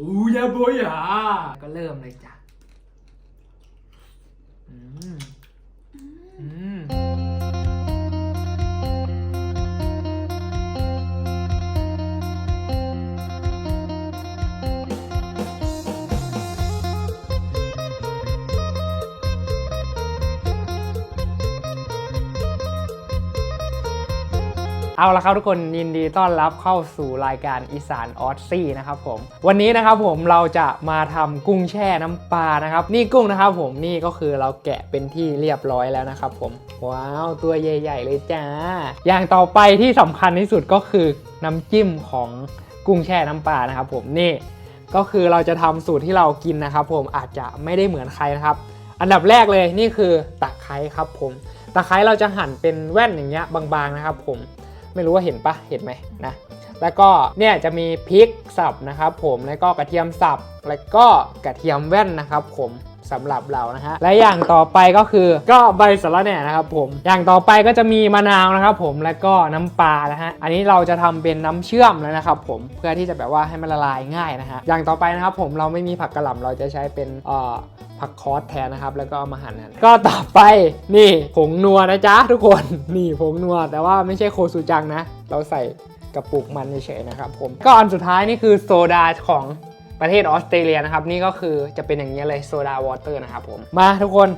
อูยาโบยาก็เริ่มเลยจ้ะ เอาละครับทุกคนยินดีต้อนรับเข้าสู่รายการอีสานออสซี่นะครับผมวันนี้นะครับผมเราจะมาทำกุ้งแช่น้ำปลานะครับ นี่กุ้งนะครับผมนี่ก็คือเราแกะเป็นที่เรียบร้อยแล้วนะครับผมว้าวตัวใหญ่ ๆ เลยจ้า อย่างต่อไปที่สำคัญที่สุดก็คือน้ำจิ้มของกุ้งแช่น้ำปลานะครับผมนี่ก็คือเราจะทำสูตรที่เรากินนะครับ ผมอาจจะไม่ได้เหมือนใครนะครับ อันดับแรกเลยนี่คือตะไคร้ครับผมตะไคร้เราจะหั่นเป็นแว่นอย่างเงี้ยบางๆนะครับผม ไม่รู้ว่าเห็นปะเห็นไหมนะแล้วก็เนี่ยจะมีพริกสับนะครับผมแล้วก็กระเทียมสับแล้วก็กระเทียมแว่นนะครับผม สำหรับเรานะฮะและอย่างต่อไปก็คือก็ใบสะระแหน่นะครับผมอย่างต่อไปก็จะมีมะนาวนะครับผมแล้วก็น้ำปลานะฮะอันนี้เราจะทำเป็นน้ำเชื่อมแล้วนะครับผมเพื่อที่จะแบบว่าให้มันละลายง่ายนะฮะอย่างต่อไปนะครับผมเราไม่มีผักกระหล่ำเราจะใช้เป็นเอ่อผักคอสแทนนะครับแล้วก็เอามาหั่นกันก็ต่อไปนี่ผงนัวนะจ๊ะทุกคนนี่ผงนัวแต่ว่าไม่ใช่โคซูจังนะ เราใส่กระปุกมันเฉยๆนะครับผมก็อันสุดท้ายนี่คือโซดาของ ประเทศออสเตรเลียนะครับ นี่ก็คือจะเป็นอย่างนี้เลยโซดาวอเตอร์นะครับผมมาทุกคน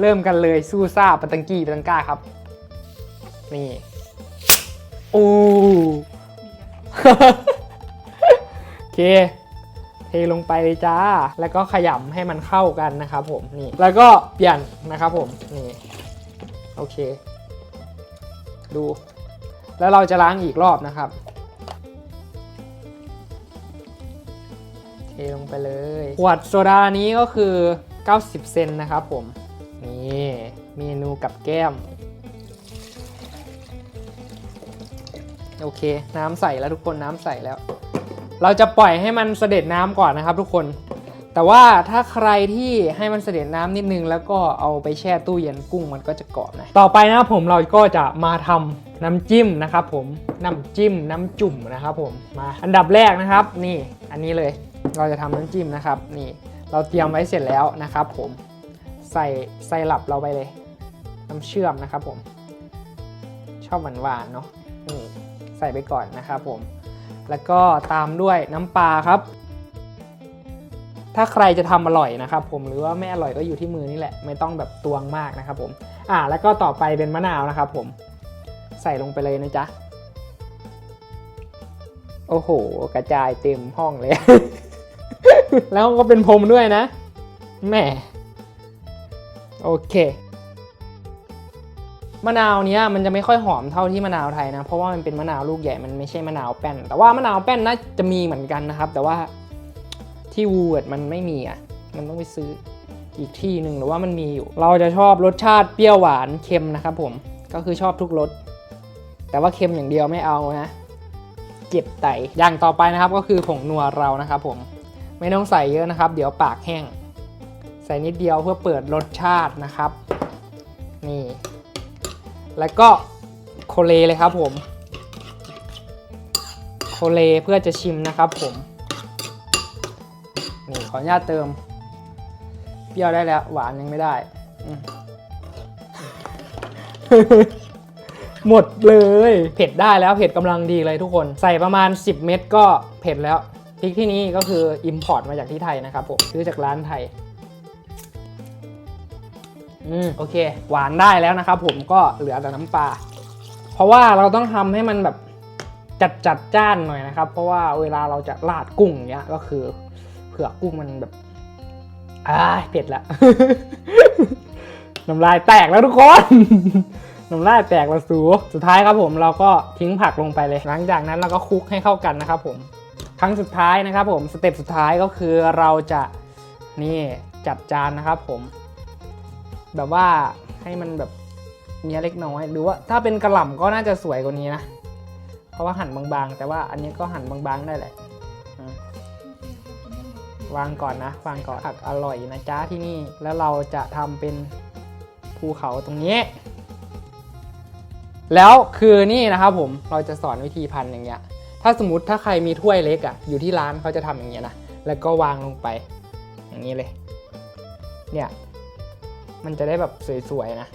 เริ่มกันเลยซูซ่าปตังกี้ปตังก้าครับ นี่โอ้โอเคเทลงไปเลยจ้า แล้วก็ขยำให้มันเข้ากันนะครับผม นี่ แล้วก็เปลี่ยนนะครับผม นี่ โอเค ดู แล้วเราจะล้างอีกรอบนะครับ เทลงไปเลย ขวดโซดานี้ก็คือ 90 เซนนะครับผม นี่เมนูกับแก้ม โอเค น้ำใสแล้วทุกคนน้ำใสแล้ว เราจะปล่อยให้มันเสด็จน้ำก่อนนะครับทุกคน แต่ว่าถ้าใครที่ให้มันเสด็จน้ำนิดนึง แล้วก็เอาไปแช่ตู้เย็นกุ้งมันก็จะกรอบนะ ต่อไปนะครับผมเราก็จะมาทำน้ำจิ้มนะครับผมน้ำจิ้มน้ำจุ่มนะครับผมมาอันดับแรกนะครับ นี่อันนี้เลย เราจะทำน้ำจิ้มนะครับนี่เราเตรียมไว้เสร็จแล้วนะครับ ผมใส่ไซรัปเราไปเลย น้ำเชื่อมนะครับผม ชอบหวานๆเนาะนี่ใส่ไปก่อนนะครับผม แล้วก็ตามด้วยน้ำปลาครับ ถ้าใครจะทำอร่อยนะครับผมหรือว่าไม่อร่อยก็อยู่ที่มือนี่แหละไม่ต้องแบบตวงมากนะครับผมอ่าแล้วก็ต่อไปเป็นมะนาวนะครับ ผมใส่ลงไปเลยนะจ๊ะโอ้โห กระจายเต็มห้องเลย แล้วก็เป็นพรมด้วยนะแหม่โอเคมะนาวเนี้ยมันจะไม่ค่อยหอมเท่าที่มะนาวไทยนะ เพราะว่ามันเป็นมะนาวลูกใหญ่มันไม่ใช่มะนาวแป้น แต่ว่ามะนาวแป้นน่าจะมีเหมือนกันนะครับ แต่ว่าที่วูดมันไม่มีอะ มันต้องไปซื้ออีกที่หนึ่งหรือว่ามันมีอยู่ เราจะชอบรสชาติเปรี้ยวหวานเค็มนะครับผมก็คือชอบทุกรสแต่ว่าเค็มอย่างเดียวไม่เอานะเจ็บไตอย่างต่อไปนะครับก็คือผงนัวเรานะครับผม ไม่ต้องใส่เยอะนะครับ เดี๋ยวปากแห้ง ใส่นิดเดียวเพื่อเปิดรสชาตินะครับ นี่ แล้วก็โคเลเลยครับผม โคเลเพื่อจะชิมนะครับผม นี่ขออนุญาตเติม เปรี้ยวได้แล้ว หวานยังไม่ได้ หมดเลย เผ็ดได้แล้ว เผ็ดกำลังดีเลยทุกคน ใส่ประมาณ 10 เม็ดก็เผ็ดแล้ว พริกที่นี่ก็คือ Import มาจากที่ไทยนะครับผมซื้อจากร้านไทยอืมโอเค หวานได้แล้วนะครับผมก็เหลือแต่น้ำปลาเพราะว่าเราต้องทำให้มันแบบจัดจัดจ้านหน่อยนะครับ เพราะว่าเวลาเราจะราดกุ้งเนี้ยก็คือเผือกกุ้งมันแบบอ่าเผ็ดละน้ำลายแตกแล้วทุกคนน้ำลายแตกแล้วสูสุดท้ายครับผมเราก็ทิ้งผักลงไปเลย หลังจากนั้นเราก็คลุกให้เข้ากันนะครับผม ครั้งสุดท้ายนะครับผมสเต็ปสุดท้ายก็คือเราจะนี่จัดจานนะครับผม แบบว่าให้มันแบบเนี้ยเล็กน้อย หรือว่าถ้าเป็นกระหล่ำก็น่าจะสวยกว่านี้นะ เพราะว่าหั่นบางๆ แต่ว่าอันนี้ก็หั่นบางๆได้แหละวางก่อนนะวางก่อนผักอร่อยนะจ้าที่นี่แล้วเราจะทำเป็นภูเขาตรงนี้ แล้วคือนี่นะครับผมเราจะสอนวิธีพันอย่างเงี้ย ถ้าสมมติถ้าใครมีถ้วยเล็กอะ่ะอยู่ที่ร้านเขาจะทำอย่างเงี้ยนะแล้วก็วางลงไป อย่างนี้เลย เนี่ยมันจะได้แบบสวยๆนะ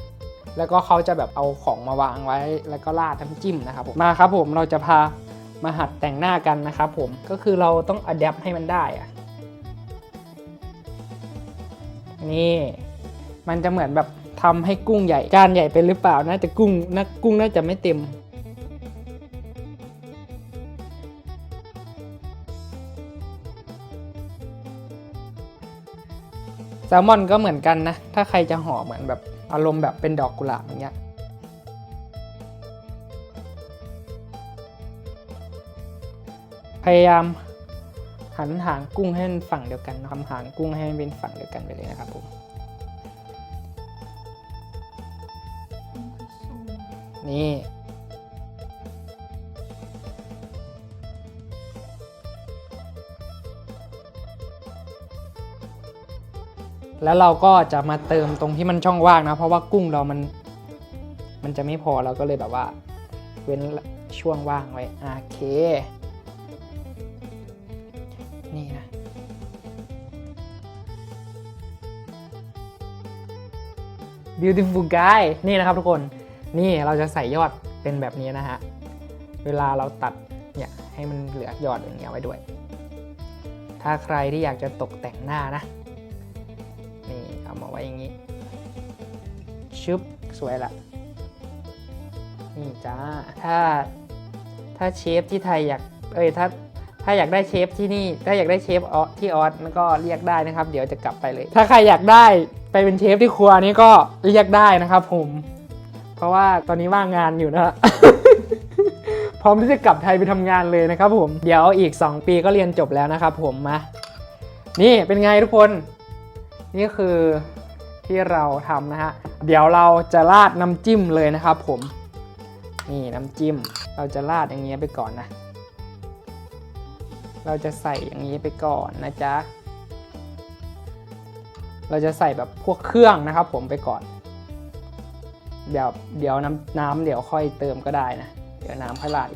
แล้วก็เขาจะแบบเอาของมาวางไว้ แล้วก็ราดน้ำจิ้มนะครับผมมาครับผมเราจะพามาหัดแต่งหน้ากันนะครับผมก็คือเราต้องอัดแอปให้มันได้อะนี่มันจะเหมือนแบบทำให้กุ้งใหญ่จานใหญ่เป็นหรือเปล่าน่าจะกุ้งน่ากุ้งน่าจะไม่เต็ม แซลมอนก็เหมือนกันนะ ถ้าใครจะห่อเหมือนแบบอารมณ์แบบเป็นดอกกุหลาบอย่างเงี้ยพยายามหันหางกุ้งให้มันฝั่งเดียวกันนะครับหางกุ้งให้มันเป็นฝั่งเดียวกันไปเลยนะครับผมนี่ แล้วเราก็จะมาเติมตรงที่มันช่องว่างนะ เพราะว่ากุ้งเรามัน มันจะไม่พอเราก็เลยแบบว่า เว้นช่วงว่างไว้โอเค นี่นะ beautiful guy นี่นะครับทุกคน นี่เราจะใส่ยอดเป็นแบบนี้นะฮะ เวลาเราตัดเนี่ยให้มันเหลือยอดอย่างเงี้ยไว้ด้วย ถ้าใครที่อยากจะตกแต่งหน้านะ นี่เอามาไว้อย่างนี้ ชึบสวยละนี่จ้า ถ้าถ้าเชฟที่ไทยอยาก เอ้ยถ้าถ้าอยากได้เชฟที่นี่ ถ้าอยากได้เชฟออที่ออสมันก็เรียกได้นะครับ เดี๋ยวจะกลับไปเลย ถ้าใครอยากได้ไปเป็นเชฟที่ครัวนี้ก็เรียกได้นะครับ ผม เพราะว่าตอนนี้ว่างงานอยู่นะพร้อมที่จะกลับไทยไปทำงานเลยนะครับผม เดี๋ยวอีก 2 ปีก็เรียนจบแล้วนะครับผมมา นี่เป็นไงทุกคน นี่คือที่เราทำนะฮะ เดี๋ยวเราจะราดน้ำจิ้มเลยนะครับผม นี่น้ำจิ้ม เราจะราดอย่างเงี้ยไปก่อนนะ เราจะใส่อย่างนี้ไปก่อนนะจ๊ะ เราจะใส่แบบพวกเครื่องนะครับผมไปก่อน เดี๋ยวเดี๋ยวน้ำน้ำเดี๋ยวค่อยเติมก็ได้นะ เดี๋ยวน้ำค่อยราด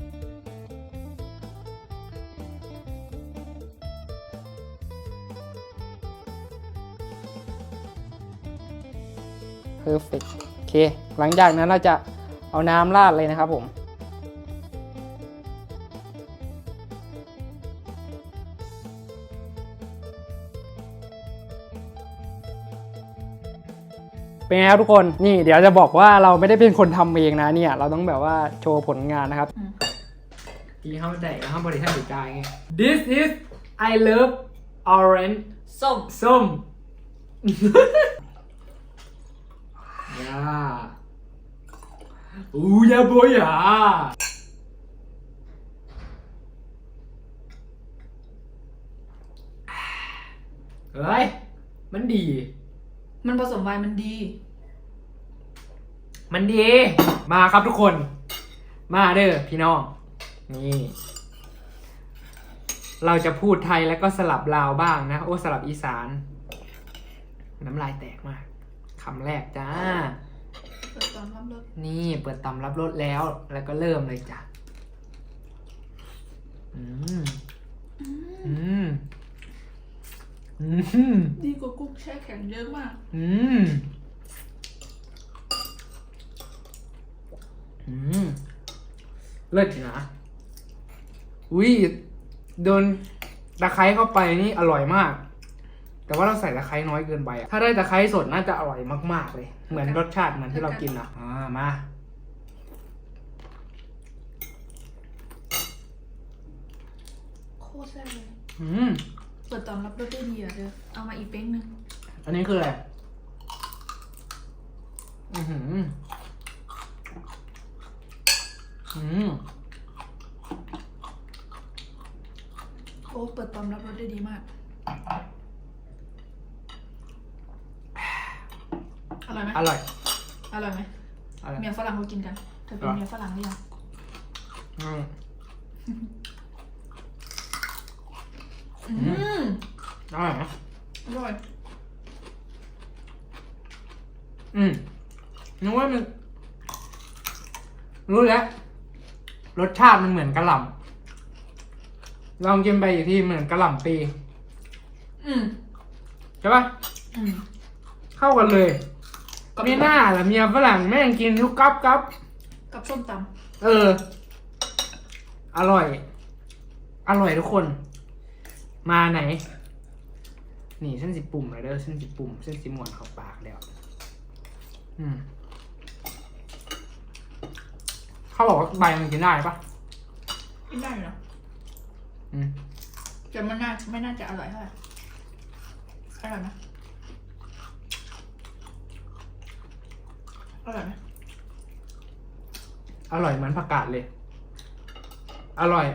อีก perfect โอเค หลังจากนั้นเราจะเอาน้ำราดเลยนะครับผมเป็นไงครับทุกคนนี่เดี๋ยวจะบอกว่าเราไม่ได้เป็นคนทำเองนะเนี่ย เราต้องแบบว่าโชว์ผลงานนะครับอืมอีห้ามแดกห้ามบริหารใจไง This is I love orange ส้มส้ม ยาอูยาโบยาเฮ้ย มันดี มันผสมไวน์มันดี มันดี มาครับทุกคน มาเด้อพี่น้อง นี่ เราจะพูดไทยแล้วก็สลับลาวบ้างนะ โอ้ สลับอีสาน น้ำลายแตกมาก คำแรกจ้า เปิดตอนรับรสนี่เปิดตำรับรสแล้ว แล้วก็เริ่มเลยจ้ะ อืม อืมอืมดีกว่ากุ้งแช่แข็งเยอะมาก อืม อืม เลิศอยู่นะ อุ้ยโดนตะไคร้เข้าไปนี่อร่อยมาก แต่ว่าเราใส่ตะไคร้น้อยเกินไปอะถ้าได้ตะไคร้สดน่าจะอร่อยมาก ๆ เลย เหมือนรสชาติเหมือนที่เรากินนะอ่ามาโคตรแซ่บเลยอืมเปิดตอนรับรสได้ดีอะเธอเอามาอีกเป้งหนึ่งอันนี้คืออะไรอือหืออืมโอ้เปิดตอนรับรสได้ดีมาก อร่อยไหมอร่อย อร่อยไหมอร่อย เมียฝรั่งเขากินกันเธอเป็นอะเมียฝรั่งหรือยังอืม อืมอร่อยไหมอร่อยอืมนึกว่ามัน รู้แล้ว รสชาติมันเหมือนกระหล่ำลองกินไปอีกทีเหมือนกระหล่ำปีอืมใช่ปะอืมเข้ากันเลย ไม่น่าละเมียฝรั่งแม่งกินทุกกับกับกับส้มตเออ อร่อย อร่อยทุกคน มาไหน นี่เส้นสิปุ่มเลยเด้อเส้นสิปุ่มเส้นสิหมวนเข้าปากแล้ว อืมเขาบอกว่าใบมันกินได้ปะำกินได้อยู่นะอืม แต่มันน่าไม่น่าจะอร่อยเท่าไหร่อร่อยไหม อร่อยไหมอร่อยเหมือนผักกาดเลย อร่อย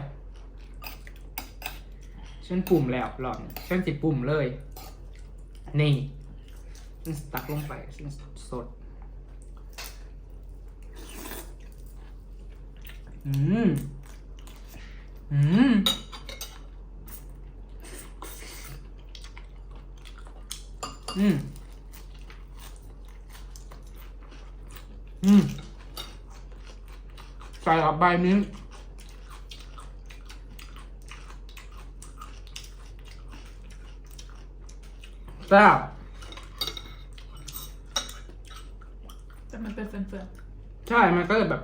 เส้นปุ่มแล้วหลอนเส้นสิปุ่มเลย นี่เส้นตักลงไปเส้นสด อืม อืมอืม อืมใส่กับใบมิ้นท์แซ่บแต่มันเป็นเฟื่อนใช่ มันก็จะแบบ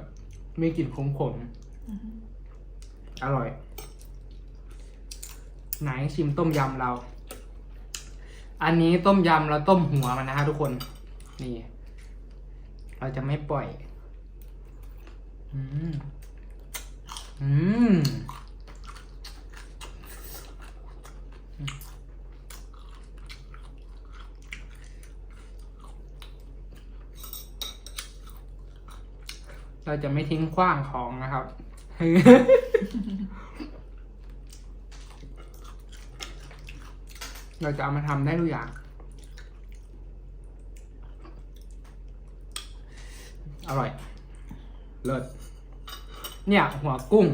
มีกลิ่นขมๆอือฮึๆอร่อย ไหนชิมต้มยำเรา อันนี้ต้มยำเราต้มหัวมันนะฮะทุกคน นี่ เราจะไม่ปล่อย อืม อืม เราจะไม่ทิ้งขว้างของนะครับ เราจะเอามาทำได้ทุกอย่าง อร่อย เลิศ เนี่ย หัวกุ้ง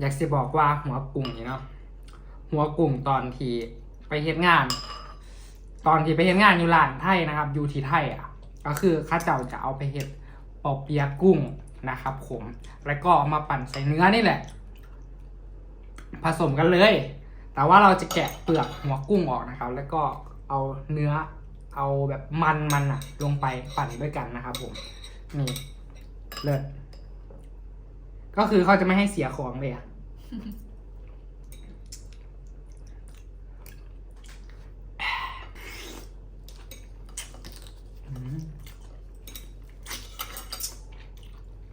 อยากจะบอกว่าหัวกุ้งนี่เนาะ หัวกุ้งตอนที่ไปเฮ็ดงาน ตอนที่ไปเฮ็ดงานอยู่ร้านไทยนะครับ อยู่ที่ไทยอะ ก็คือข้าเจ้าจะเอาไปเฮ็ดปอเปียกุ้งนะครับผมแล้วก็เอามาปั่นใส่เนื้อนี่แหละ ผสมกันเลย แต่ว่าเราจะแกะเปลือกหัวกุ้งออกนะครับ แล้วก็เอาเนื้อ เอาแบบมันมันอะลงไปปั่นด้วยกันนะครับผมนี่เลิศก็คือเขาจะไม่ให้เสียของเลยอะ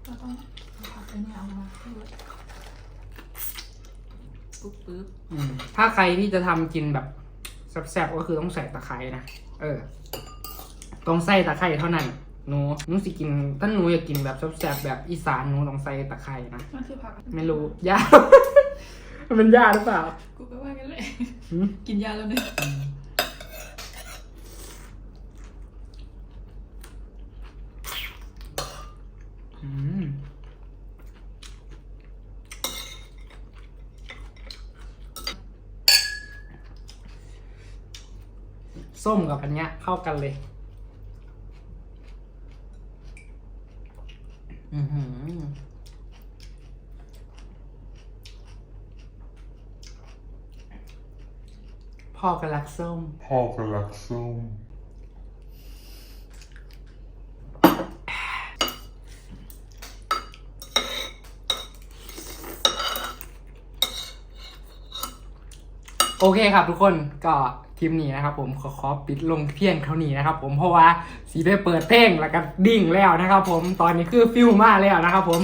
เราต้องเอาผักอันนี้เอามาด้วยปุ๊บปุ๊บ อืมถ้าใครที่จะทำกินแบบแซ่บๆก็คือต้องใส่ตะไคร้นะ เออ ต้องใส่ตะไคร้เท่านั้นหนูหนูสิกินถ้าหนูอยากกินแบบแซ่บๆแบบอีสานหนูต้องใส่ตะไคร้นะ มันคือผักไม่รู้ยากมันเป็นยากหรือเปล่า กูก็ว่ากันเลยหืมกินยาแล้วเนี่ย อืม ส้มกับอันเนี้ยเข้ากันเลย อือหือพ่อก็รักส้ม พ่อก็รักส้มโอเคครับทุกคนก็ค ลิปนี้นะครับผมขอขอปิดลงเพียงเท่านี้นะครับผมเพราะว่าสีได้เปิดเพลงแล้วก็ดิ่งแล้วนะครับผมตอนนี้คือฟิลมากแล้วนะครับผม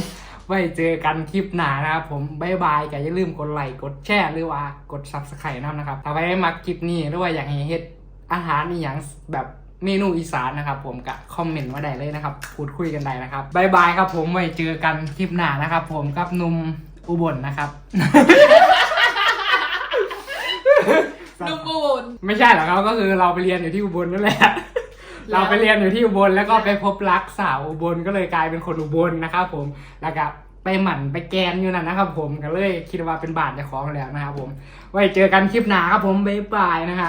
ไว้เจอกันคลิปหน้านะครับผมบายบายก็อย่าลืมกดไลค์กดแชร์หรือว่ากด subscribe นะครับถ้าใครมาคลิปนี้หรือว่าอยากให้เฮ็ดอาหารอีหยังแบบเมนูอีสานนะครับผมก็คอมเมนต์มาได้เลยนะครับพูดคุยกันได้นะครับบายบายครับผมไว้เจอกันคลิปหน้านะครับผมกับนุ่มอุบลนะครับนุ่มบูน ไม่ใช่หรอกครับก็คือเราไปเรียนอยู่ที่อุบลนั่นแหละ เราไปเรียนอยู่ที่อุบลแล้วก็ไปพบรักสาวอุบลก็เลยกลายเป็นคนอุบลนะครับผมแล้วก็ไปหมั่นไปแกนอยู่นั่นนะครับผมก็เลยคิดว่าเป็นบาทเจ้าของแล้วนะครับผม ไว้เจอกันคลิปหน้าครับผมบ๊ายบายนะฮะ